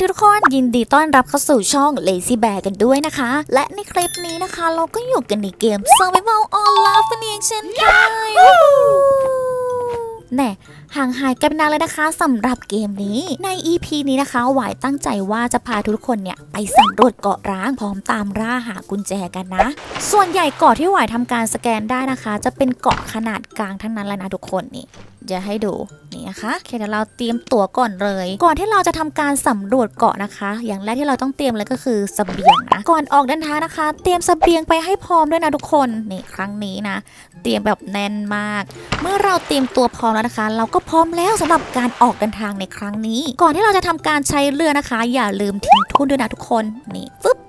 ทุกคนยินดีต้อนรับเข้าสู่ช่อง Lazy Bear กันด้วยนะคะ และในคลิปนี้นะคะ เราก็อยู่กันในเกม Survival on Lava นั่นเองเช่นเคยแน่ห่างหายกันไปนานเลยนะคะสำหรับเกมนี้ใน EP นี้นะคะหวายตั้งใจว่าจะพาทุกคนเนี่ยไปสำรวจเกาะร้างพร้อมตามล่าหากุญแจกันนะ ส่วนใหญ่เกาะที่หวายทำการสแกนได้นะคะ จะเป็นเกาะขนาดกลางทั้งนั้นเลยนะทุกคนนี่ จะให้ดูนี่นะคะโอเคเดี๋ยวเราเตรียมตั๋วก่อนเลย ก่อนที่เราจะทำการสำรวจเกาะนะคะ อย่างแรกที่เราต้องเตรียมเลยก็คือเสบียงนะก่อนออกเดินทางนะคะ เตรียมเสบียงไปให้พร้อมด้วยนะทุกคนนี่ครั้งนี้นะ เตรียมแบบแน่นมาก เมื่อเราเตรียมตัวพร้อมแล้วนะคะ เราก็พร้อมแล้วสำหรับการออกเดินทางในครั้งนี้ ก่อนที่เราจะทำการใช้เรือนะคะ อย่าลืมทิ้งทุ่นด้วยนะทุกคนนี่ฟึบจุ๊ม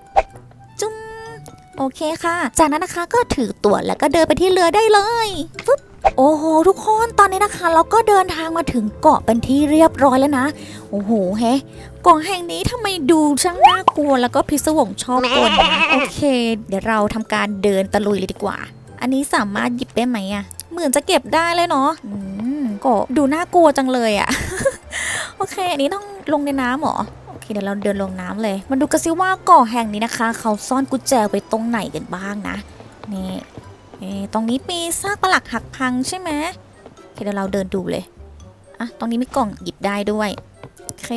โอเคค่ะ จากนั้นนะคะก็ถือตั๋วแล้วก็เดินไปที่เรือได้เลยฟึบโอ้โหทุกคนตอนนี้นะคะ เราก็เดินทางมาถึงเกาะเป็นที่เรียบร้อยแล้วนะ โอ้โหเฮ้เกาะแห่งนี้ทำไมดูช่างน่ากลัวแล้วก็พิศวงชอบกลนะโอเค เดี๋ยวเราทำการเดินตะลุยเลยดีกว่า อันนี้สามารถหยิบได้ไหมอะเหมือนจะเก็บได้เลยเนาะอืมเก็ดูน่ากลัวจังเลยอะโอเค อันนี้ต้องลงในน้ำหรอ เดี๋ยวเราเดินลงน้ำเลย มาดูกันซิว่าเกาะแห่งนี้นะคะ เขาซ่อนกุญแจไว้ตรงไหนกันบ้างนะ นี่ตรงนี้มีซากปลักหักพังใช่ไหมโอเคเดี๋ยวเราเดินดูเลยอะตรงนี้มีกล่องหยิบได้ด้วยโอเค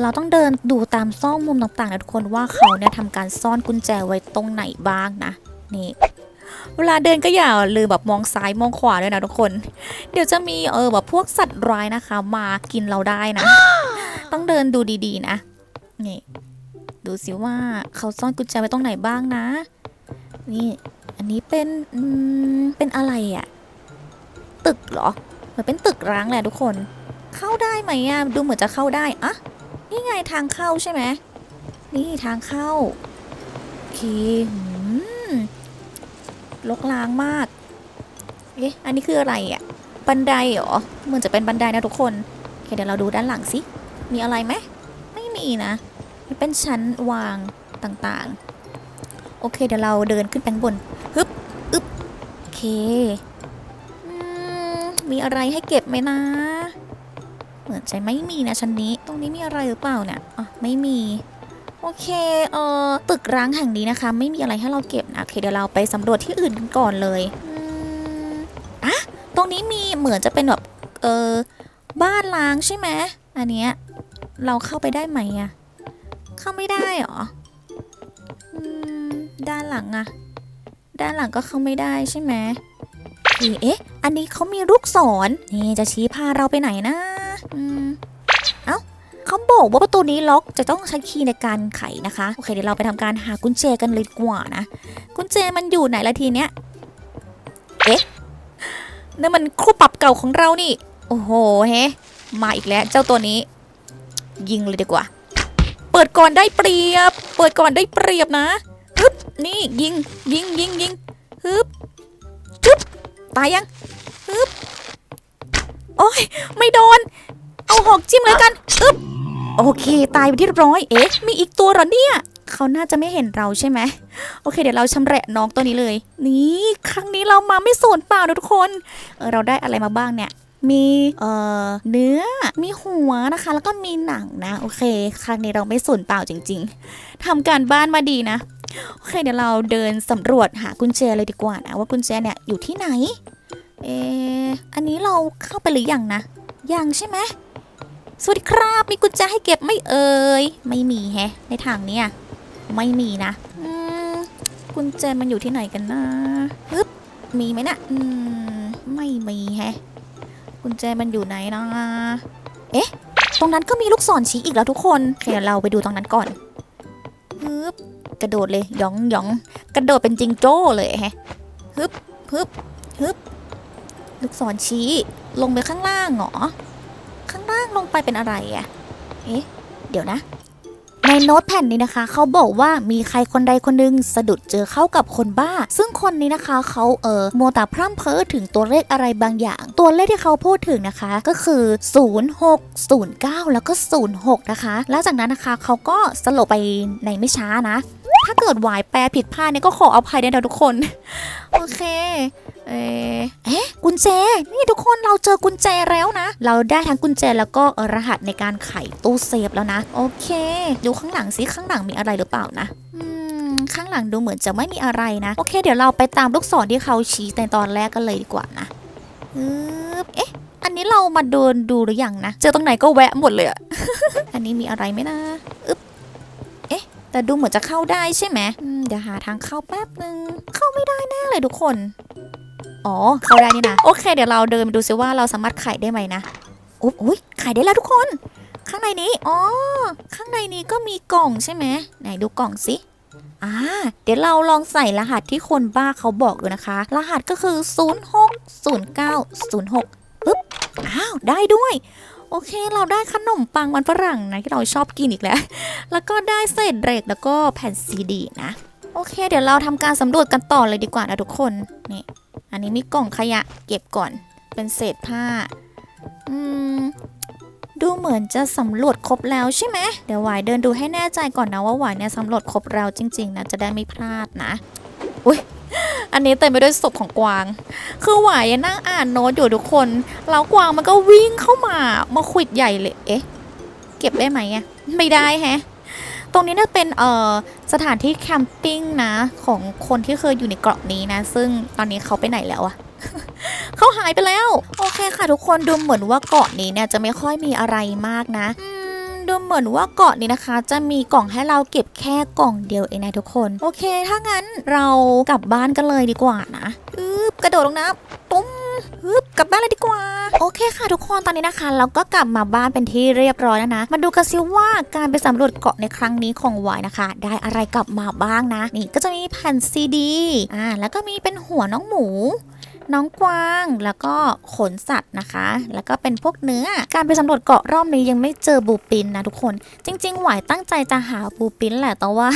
เราต้องเดินดูตามซอกมุมต่างๆนะทุกคนว่าเขาเนี่ยทำการซ่อนกุญแจไว้ตรงไหนบ้างนะ นี่เวลาเดินก็อย่าลืมแบบมองซ้ายมองขวาด้วยนะทุกคน เดี๋ยวจะมีเออแบบพวกสัตว์ร้ายนะคะ มากินเราได้นะ ต้องเดินดูดีๆ นะ นี่ ดูสิว่าเขาซ่อนกุญแจไว้ตรงไหนบ้างนะ นี่ อันนี้เป็นเป็นอะไรอะ่ะ ตึกเหรอ เหมือนเป็นตึกร้างแหละทุกคน เข้าได้ไหมอะ่ะ ดูเหมือนจะเข้าได้อะนี่ไงทางเข้าใช่ไหม นี่ทางเข้า โอเคหืมลกล้างมาก เอ๊ะ อันนี้คืออะไรอะ่ะ บันไดเหรอ เหมือนจะเป็นบันไดนะทุกคน โอเคเดี๋ยวเราดูด้านหลังสิ มีอะไรไหม ไม่มีนะ มันเป็นชั้นวางต่างๆ โอเค เดี๋ยวเราเดินขึ้นไปข้างบน ฮึบอึบโอเคอืมมีอะไรให้เก็บไหมนะ เหมือนจะไม่มีนะชั้นนี้ ตรงนี้มีอะไรหรือเปล่าเนี่ยอ๋อไม่มี โอเค เอ่อ ตึกร้างแห่งนี้นะคะ ไม่มีอะไรให้เราเก็บนะ โอเค เดี๋ยวเราไปสำรวจที่อื่นกันก่อนเลยอืมอะตรงนี้มีเหมือนจะเป็นแบบ เออ บ้านล้างใช่ไหมอันเนี้ย เราเข้าไปได้ไหมอะเข้าไม่ได้หรอด้านหลังอะด้านหลังก็เข้าไม่ได้ใช่ไหมเอ๊ะ อันนี้เขามีลูกศรนี่จะชี้พาเราไปไหนนะอืมเอ้าเขาบอกว่าประตูนี้ล็อกจะต้องใช้คีย์ในการไขนะคะ โอเคเดี๋ยวเราไปทำการหากุญแจกันเลยกว่านะ กุญแจมันอยู่ไหนละทีเนี้ย เอ๊ะนั่นมันคู่ปรับเก่าของเรานี่ โอ้โหเฮ้มาอีกแล้วเจ้าตัวนี้ ยิงเลยดีกว่า เปิดก่อนได้เปรียบ เปิดก่อนได้เปรียบนะฮึบนี่ยิงยิงยิงยิงฮึบจุ๊บตายยังฮึบโอ้ยไม่โดน เอาหอกจิ้มเลยกันอึ๊บโอเค ตายไปที่เรียบร้อย เอ๊ะ มีอีกตัวเหรอเนี่ย เขาน่าจะไม่เห็นเราใช่ไหม โอเค เดี๋ยวเราชำแหละน้องตัวนี้เลย นี่ ครั้งนี้เรามาไม่สูญเปล่านะทุกคนเออเราได้อะไรมาบ้างเนี่ย มีเอ่อเนื้อมีหัวนะคะ แล้วก็มีหนังนะ โอเค ครั้งนี้เราไม่สูญเปล่าจริง ๆทำการบ้านมาดีนะ โอเค เดี๋ยวเราเดินสำรวจหากุญแจเลยดีกว่านะ ว่ากุญแจเนี่ยอยู่ที่ไหน เอออันนี้เราเข้าไปหรือยังนะ ยังใช่ไหมสวัสดีครับ มีกุญแจให้เก็บไม่เอ่ย ไม่มีแฮะ ในทางเนี้ยไม่มีนะกุญแจมันอยู่ที่ไหนกันนะฮึบมีไหมนะอืม ไม่มีแฮะ กุญแจมันอยู่ไหนนะ เอ๊ะ ตรงนั้นก็มีลูกศรชี้อีกแล้วทุกคนเดี๋ยวเราไปดูตรงนั้นก่อนฮึบกระโดดเลยหยองหยองกระโดดเป็นจิงโจ้เลยแฮะฮึบฮึบฮึบลูกศรชี้ลงไปข้างล่างเหรอ ข้างล่างลงไปเป็นอะไรอะเอ๊ะ เดี๋ยวนะ ในโน้ตแผ่นนี้นะคะ เขาบอกว่ามีใครคนใดคนหนึงสะดุดเจอเข้ากับคนบ้า ซึ่งคนนี้นะคะเขาเออโมวแต่พร่ำเพ้อถึงตัวเลขอะไรบางอย่าง ตัวเลขที่เขาพูดถึงนะคะก็คือ 06 09 แล้วก็ 06 นะคะ แล้วจากนั้นนะคะเขาก็สลบไปในไม่ช้านะ ถ้าเกิดหวายแปลผิดพลาดเนี่ยก็ขออภัยด้วยนะทุกคน โอเค เอ๊ะกุญแจ นี่ทุกคนเราเจอกุญแจแล้วนะ เราได้ทั้งกุญแจแล้วก็รหัสในการไขตู้เซฟแล้วนะ โอเคดูข้างหลังซิข้างหลังมีอะไรหรือเปล่านะข้างหลังดูเหมือนจะไม่มีอะไรนะ โอเค เดี๋ยวเราไปตามลูกศรที่เขาชี้ในตอนแรกกันเลยดีกว่านะอึ๊บเอ๊ะอันนี้เรามาเดินดูหรือยังนะ เจอตรงไหนก็แวะหมดเลยอะอันนี้มีอะไรไหมนะอึ๊บเอ๊ะ แต่ดูเหมือนจะเข้าได้ใช่ไหมมเดี๋ยวหาทางเข้าแป๊บนึง เข้าไม่ได้แน่เลยทุกคน อ๋อ เข้าได้นี่นะ โอเค เดี๋ยวเราเดินไปดูซิว่าเราสามารถไขได้ไหมนะอุ๊บอุ๊ยไขได้แล้วทุกคน ข้างในนี้ อ๋อ ข้างในนี้ก็มีกล่องใช่ไหมไหนดูกล่องสิอ่าเดี๋ยวเราลองใส่รหัสที่คนบ้าเขาบอกดูนะคะ รหัสก็คือ 060906ปึ๊บ อ้าว ได้ด้วย โอเค เราได้ขนมปังมันฝรั่งนะที่เราชอบกินอีกแล้ว แล้วก็ได้เศษเหล็กแล้วก็แผ่นซีดีนะ โอเค เดี๋ยวเราทำการสำรวจกันต่อเลยดีกว่านะทุกคน นี่ อันนี้มีกล่องขยะเก็บก่อน เป็นเศษผ้า อืม ดูเหมือนจะสำรวจครบแล้วใช่ไหม เดี๋ยวหวายเดินดูให้แน่ใจก่อนนะว่าหวายเนี่ยสำรวจครบแล้วจริง ๆนะจะได้ไม่พลาดนะ อุ้ยอันนี้เต็มไปด้วยศพของกวาง คือหวายนั่งอ่านโน้ตอยู่ทุกคน แล้วกวางมันก็วิ่งเข้ามา มาขวิดใหญ่เลย เอ๊ะ เก็บได้ไหมอะไม่ได้แฮะ ตรงนี้เนี่ยเป็นเอ่อสถานที่แคมปิ้งนะของคนที่เคยอยู่ในเกาะนี้นะ ซึ่งตอนนี้เขาไปไหนแล้วอะเขาหายไปแล้ว โอเคค่ะทุกคนดูเหมือนว่าเกาะนี้เนี่ยจะไม่ค่อยมีอะไรมากนะดูเหมือนว่าเกาะนี้นะคะ จะมีกล่องให้เราเก็บแค่กล่องเดียวเองนะทุกคน โอเค ถ้างั้นเรากลับบ้านกันเลยดีกว่านะอึบกระโดดลงน้ำตุ้มฮึบ กลับบ้านเลยดีกว่า โอเคค่ะทุกคนตอนนี้นะคะเราก็กลับมาบ้านเป็นที่เรียบร้อยแล้วนะ มาดูกันซิว่าการไปสำรวจเกาะในครั้งนี้ของวายนะคะ ได้อะไรกลับมาบ้างนะ นี่ก็จะมีแผ่นซีดีอ่าแล้วก็มีเป็นหัวน้องหมู น้องกวาง แล้วก็ขนสัตว์นะคะ แล้วก็เป็นพวกเนื้อ การไปสำรวจเกาะรอบนี้ยังไม่เจอบูปินนะทุกคน จริง ๆ หวายตั้งใจจะหาบูปินแหละ แต่ว่า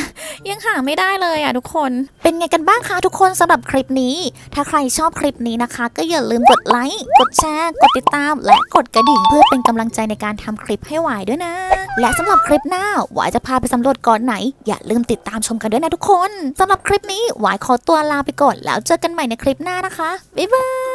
ยังหาไม่ได้เลยอะทุกคน เป็นไงกันบ้างคะทุกคนสำหรับคลิปนี้ ถ้าใครชอบคลิปนี้นะคะ ก็อย่าลืมกดไลค์ กดแชร์ กดติดตาม และกดกระดิ่งเพื่อเป็นกำลังใจในการทำคลิปให้หวายด้วยนะ และสำหรับคลิปหน้าหวายจะพาไปสำรวจเก่อนไหน อย่าลืมติดตามชมกันด้วยนะทุกคนสำหรับคลิปนี้หวายขอตัวลาไปก่อนแล้วเจอกันใหม่ในคลิปหน้านะคะบ๊ายบาย